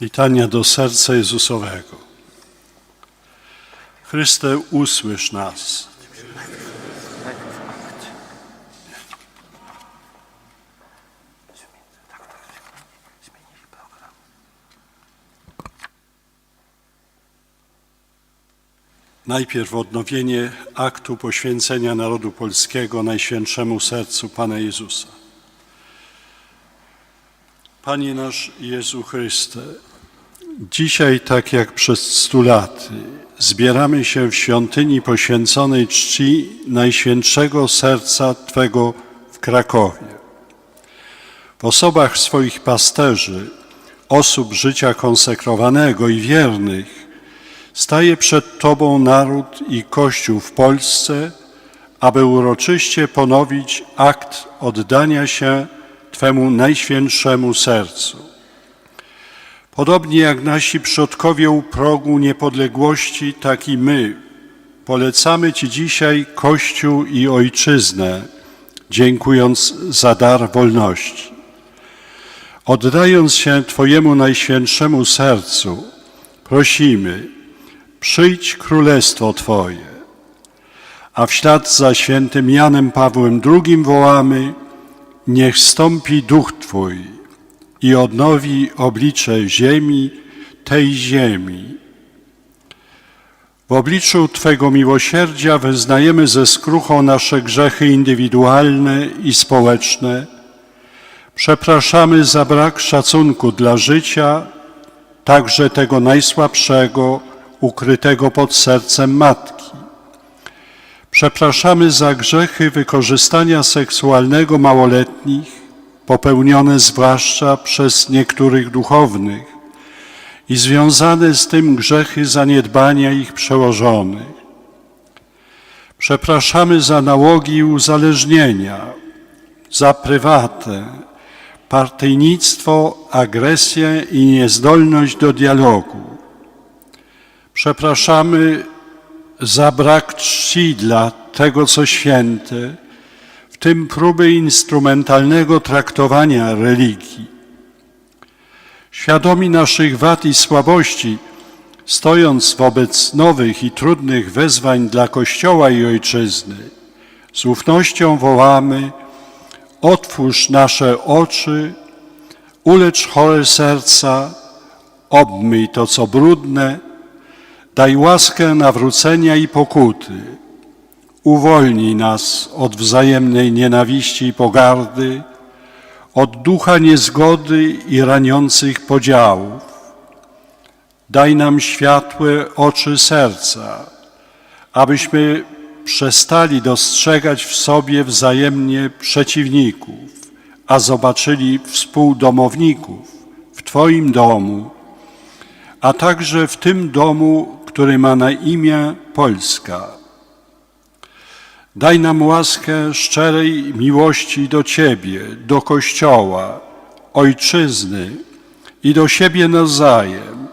Litania do serca Jezusowego. Chryste, usłysz nas. Najpierw odnowienie aktu poświęcenia narodu polskiego Najświętszemu Sercu Pana Jezusa. Panie nasz Jezu Chryste, dzisiaj tak jak przez stu laty zbieramy się w świątyni poświęconej czci Najświętszego Serca Twego w Krakowie. W osobach swoich pasterzy, osób życia konsekrowanego i wiernych, staje przed Tobą naród i Kościół w Polsce, aby uroczyście ponowić akt oddania się Twemu najświętszemu sercu. Podobnie jak nasi przodkowie u progu niepodległości, tak i my polecamy Ci dzisiaj Kościół i Ojczyznę, dziękując za dar wolności. Oddając się Twojemu najświętszemu sercu, prosimy, przyjdź królestwo Twoje. A w ślad za świętym Janem Pawłem II wołamy, niech stąpi duch Twój i odnowi oblicze ziemi, tej ziemi. W obliczu Twego miłosierdzia wyznajemy ze skruchą nasze grzechy indywidualne i społeczne. Przepraszamy za brak szacunku dla życia, także tego najsłabszego, ukrytego pod sercem matki. Przepraszamy za grzechy wykorzystania seksualnego małoletnich, popełnione zwłaszcza przez niektórych duchownych i związane z tym grzechy zaniedbania ich przełożonych. Przepraszamy za nałogi i uzależnienia, za prywatę, partyjnictwo, agresję i niezdolność do dialogu. Przepraszamy za brak czci dla tego, co święte, w tym próby instrumentalnego traktowania religii. Świadomi naszych wad i słabości, stojąc wobec nowych i trudnych wezwań dla Kościoła i Ojczyzny, z ufnością wołamy: Otwórz nasze oczy, ulecz chore serca, obmyj to, co brudne, daj łaskę nawrócenia i pokuty. Uwolnij nas od wzajemnej nienawiści i pogardy, od ducha niezgody i raniących podziałów. Daj nam światłe oczy serca, abyśmy przestali dostrzegać w sobie wzajemnie przeciwników, a zobaczyli współdomowników w Twoim domu, a także w tym domu, który ma na imię Polska. Daj nam łaskę szczerej miłości do Ciebie, do Kościoła, Ojczyzny i do siebie nawzajem.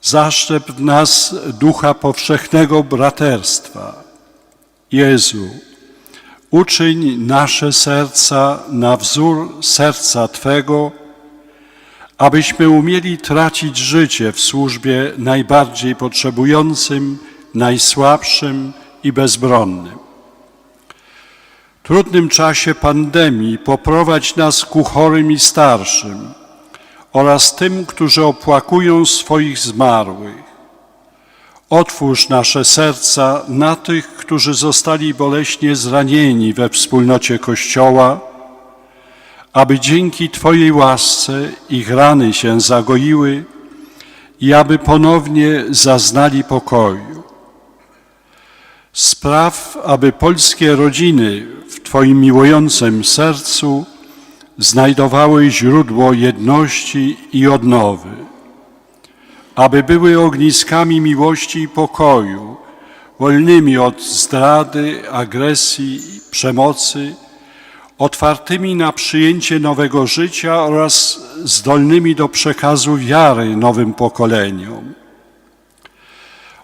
Zaszczep w nas ducha powszechnego braterstwa. Jezu, uczyń nasze serca na wzór serca Twego, abyśmy umieli tracić życie w służbie najbardziej potrzebującym, najsłabszym i bezbronnym. W trudnym czasie pandemii poprowadź nas ku chorym i starszym oraz tym, którzy opłakują swoich zmarłych. Otwórz nasze serca na tych, którzy zostali boleśnie zranieni we wspólnocie Kościoła, aby dzięki Twojej łasce ich rany się zagoiły i aby ponownie zaznali pokoju. Spraw, aby polskie rodziny w Twoim miłującym sercu znajdowały źródło jedności i odnowy, aby były ogniskami miłości i pokoju, wolnymi od zdrady, agresji przemocy, otwartymi na przyjęcie nowego życia oraz zdolnymi do przekazu wiary nowym pokoleniom.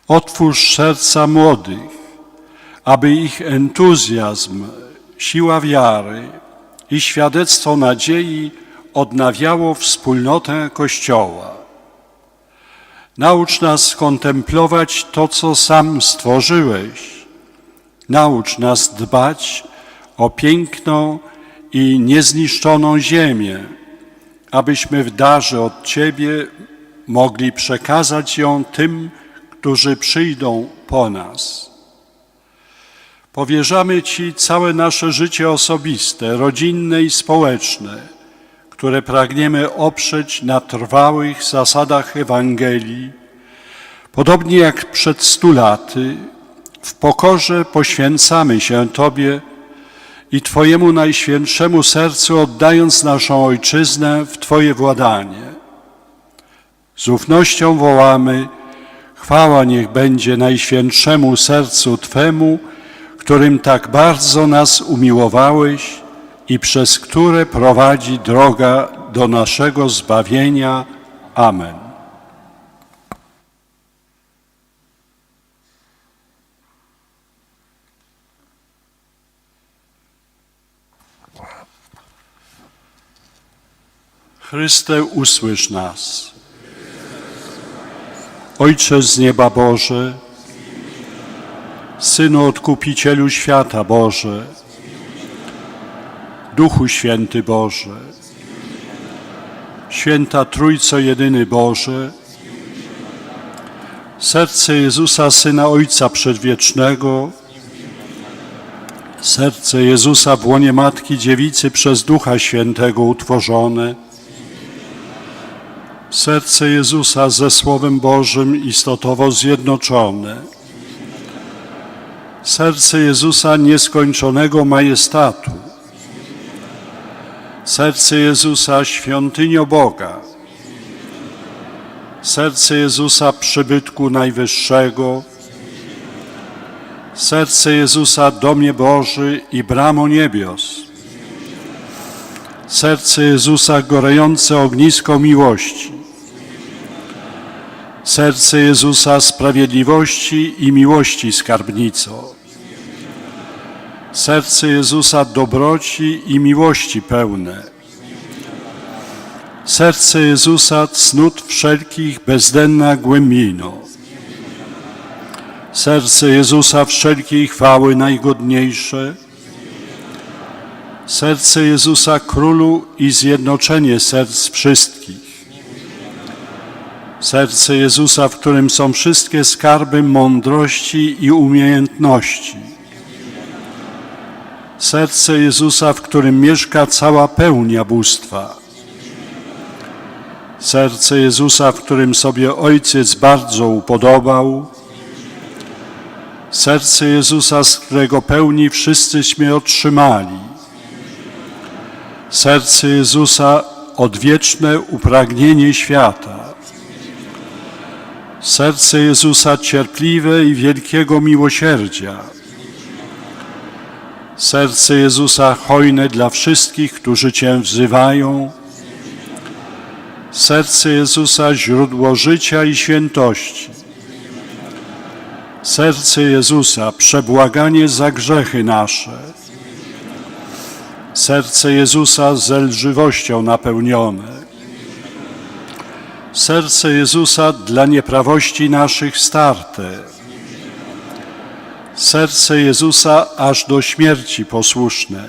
Otwórz serca młodych, aby ich entuzjazm, siła wiary i świadectwo nadziei odnawiało wspólnotę Kościoła. Naucz nas kontemplować to, co sam stworzyłeś. Naucz nas dbać o piękną i niezniszczoną ziemię, abyśmy w darze od Ciebie mogli przekazać ją tym, którzy przyjdą po nas. Powierzamy Ci całe nasze życie osobiste, rodzinne i społeczne, które pragniemy oprzeć na trwałych zasadach Ewangelii, podobnie jak przed stu laty, w pokorze poświęcamy się Tobie i Twojemu najświętszemu sercu, oddając naszą Ojczyznę w Twoje władanie. Z ufnością wołamy, chwała niech będzie najświętszemu sercu Twemu, którym tak bardzo nas umiłowałeś i przez które prowadzi droga do naszego zbawienia. Amen. Chryste, usłysz nas. Ojcze z nieba Boże, Synu Odkupicielu świata Boże, Duchu Święty Boże, Święta Trójco Jedyny Boże, serce Jezusa Syna Ojca Przedwiecznego, serce Jezusa w łonie Matki Dziewicy przez Ducha Świętego utworzone, serce Jezusa ze Słowem Bożym istotowo zjednoczone, serce Jezusa nieskończonego majestatu, serce Jezusa świątynio Boga, serce Jezusa przybytku najwyższego, serce Jezusa domie Boży i bramo niebios, serce Jezusa gorejące ognisko miłości, serce Jezusa sprawiedliwości i miłości skarbnico, serce Jezusa dobroci i miłości pełne, serce Jezusa cnót wszelkich bezdenna głębino, serce Jezusa wszelkiej chwały najgodniejsze, serce Jezusa Królu i zjednoczenie serc wszystkich, serce Jezusa, w którym są wszystkie skarby mądrości i umiejętności, serce Jezusa, w którym mieszka cała pełnia bóstwa, serce Jezusa, w którym sobie Ojciec bardzo upodobał, serce Jezusa, z którego pełni wszyscyśmy otrzymali, serce Jezusa, odwieczne upragnienie świata, serce Jezusa cierpliwe i wielkiego miłosierdzia, serce Jezusa hojne dla wszystkich, którzy Cię wzywają, serce Jezusa źródło życia i świętości, serce Jezusa przebłaganie za grzechy nasze, serce Jezusa zelżywością napełnione, serce Jezusa dla nieprawości naszych starte, serce Jezusa aż do śmierci posłuszne,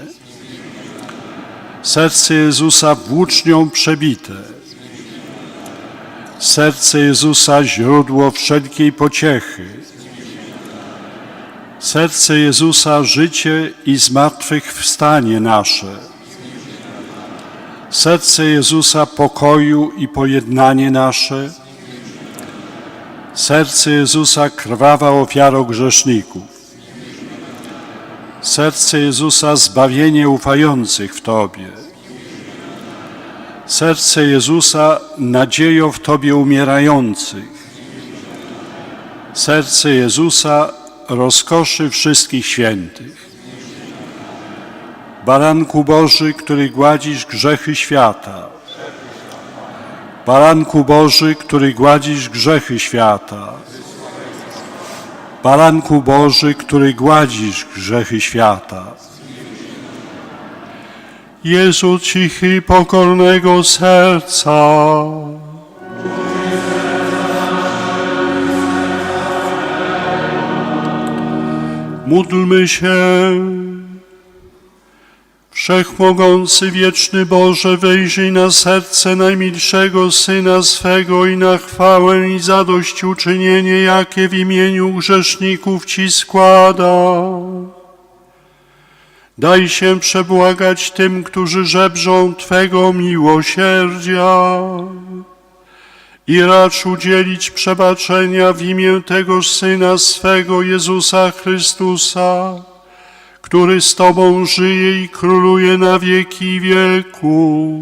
serce Jezusa włócznią przebite, serce Jezusa źródło wszelkiej pociechy, serce Jezusa życie i zmartwychwstanie nasze, serce Jezusa pokoju i pojednanie nasze, serce Jezusa krwawa ofiaro grzeszników, serce Jezusa zbawienie ufających w Tobie, serce Jezusa nadzieją w Tobie umierających, serce Jezusa rozkoszy wszystkich świętych. Baranku Boży, który gładzisz grzechy świata. Baranku Boży, który gładzisz grzechy świata. Baranku Boży, który gładzisz grzechy świata. Jezu cichy pokornego serca. Módlmy się. Wszechmogący, wieczny Boże, wejrzyj na serce najmilszego Syna swego i na chwałę i zadośćuczynienie, jakie w imieniu grzeszników Ci składa. Daj się przebłagać tym, którzy żebrzą Twego miłosierdzia i racz udzielić przebaczenia w imię tegoż Syna swego, Jezusa Chrystusa, który z Tobą żyje i króluje na wieki wieku.